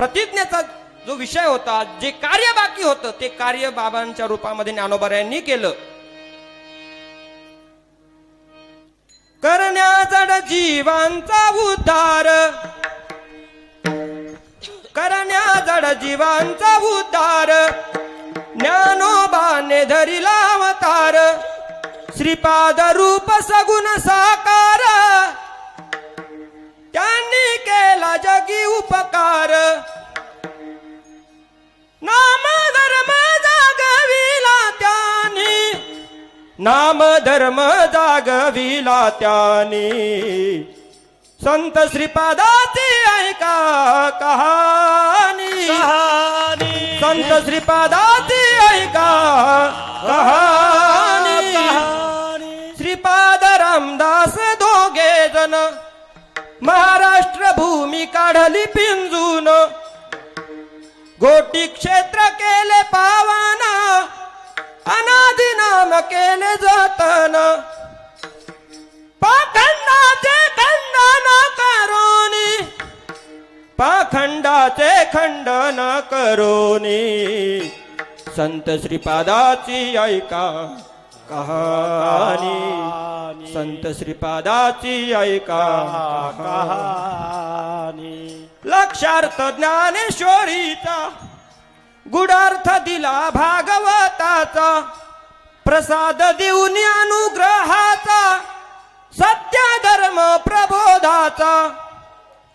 प्रतिज्ञेचा जो विषय होता जे कार्य बाकी होतं ते कार्य बाबांच्या रूपामध्ये ज्ञानोबा यांनी केलं. करण्याचा जीवांचा उद्धार. करण्याजड जीवांचा उद्धार. ज्ञानोबाने धरिला अवतार. श्रीपाद रूप सगुण साकार. त्यांनी केला नाम धर्म जागविला त्यांनी. नाम धर्म जागविला त्याने. संत श्रीपादाची ऐका कहाणी. संत श्रीपादाची काढली पिंजून. गोटी क्षेत्र केले पावन अनादि नाम केले जतन. पाखंडाचे खंडन करोनी पाखंडाचे खंडन करोनी. संत श्रीपादाची ऐका कहाणी. संत श्रीपादाची ऐका ज्ञानी. लक्षार्थ ज्ञानेश्वरीचा. गुडार्थ दिला भागवताचा. प्रसाद देऊन अनुग्रहाचा. सत्य धर्म प्रबोधाचा.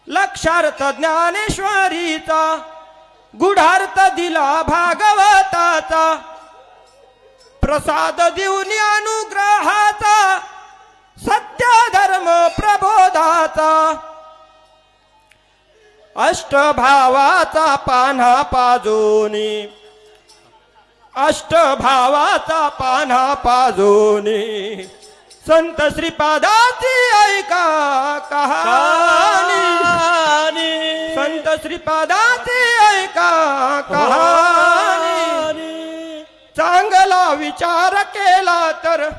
लक्षार्थ ज्ञानेश्वरीचा. गुढार्थ दिला भागवताचा. प्रसाद देऊन अनुग्रहाचा. सत्य धर्म प्रबोधाचा. अष्टभावाचा पान्हा पाजोनी. अष्टभावाचा पान्हा पाजोनी. संत श्रीपादाची ऐका कहाणी. कहाणी. संत श्रीपादाची ऐका कहाणी. चांगला विचार केला तर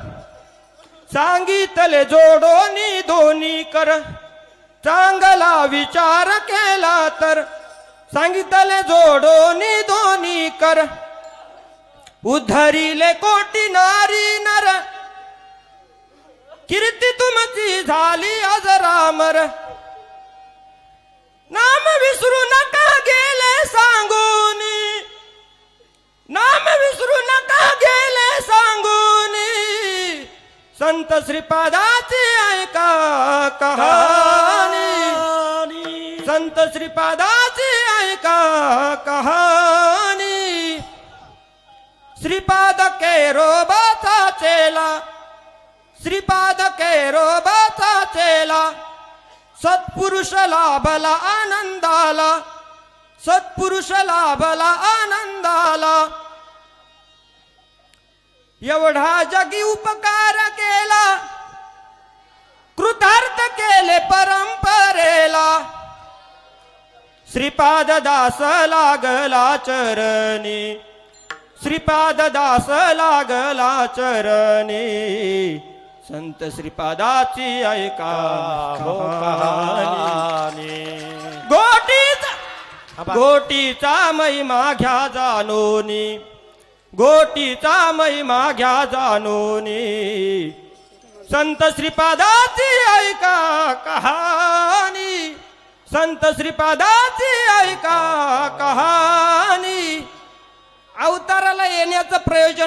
सांगितले जोडोनी दोन्ही कर. चांगला विचार केला तर सांगितले जोडोनी दोन्ही कर. उद्धरिले कोटी नारी नर. कीर्ती तुमची झाली अजरामर नाम विसरू नका गेले सांगूनी. नाम विसरू नका गेले सांगूनी. संत श्रीपादाची ऐका कहा संत श्रीपादाची ऐका कहाणी. श्रीपाद केरोबाचा चेला. श्रीपाद केरोबाचा चेला. सत्पुरुष लाभला आनंदाला. सत्पुरुष लाभला आनंदाला. एवढा जगी उपकार केला. कृतार्थ केले परम श्रीपाद दास लागला चरणी. श्रीपाद दास लागला चरणी. संत श्रीपादाची ऐका. गोटीचा गोटीचा महिमा घ्या जाणोनी. गोटीचा महिमा घ्या जाणोनी. संत श्रीपादाची ऐका कहाणी. संत श्रीपादाची ऐका कहाणी. अवताराला येण्याचं प्रयोजन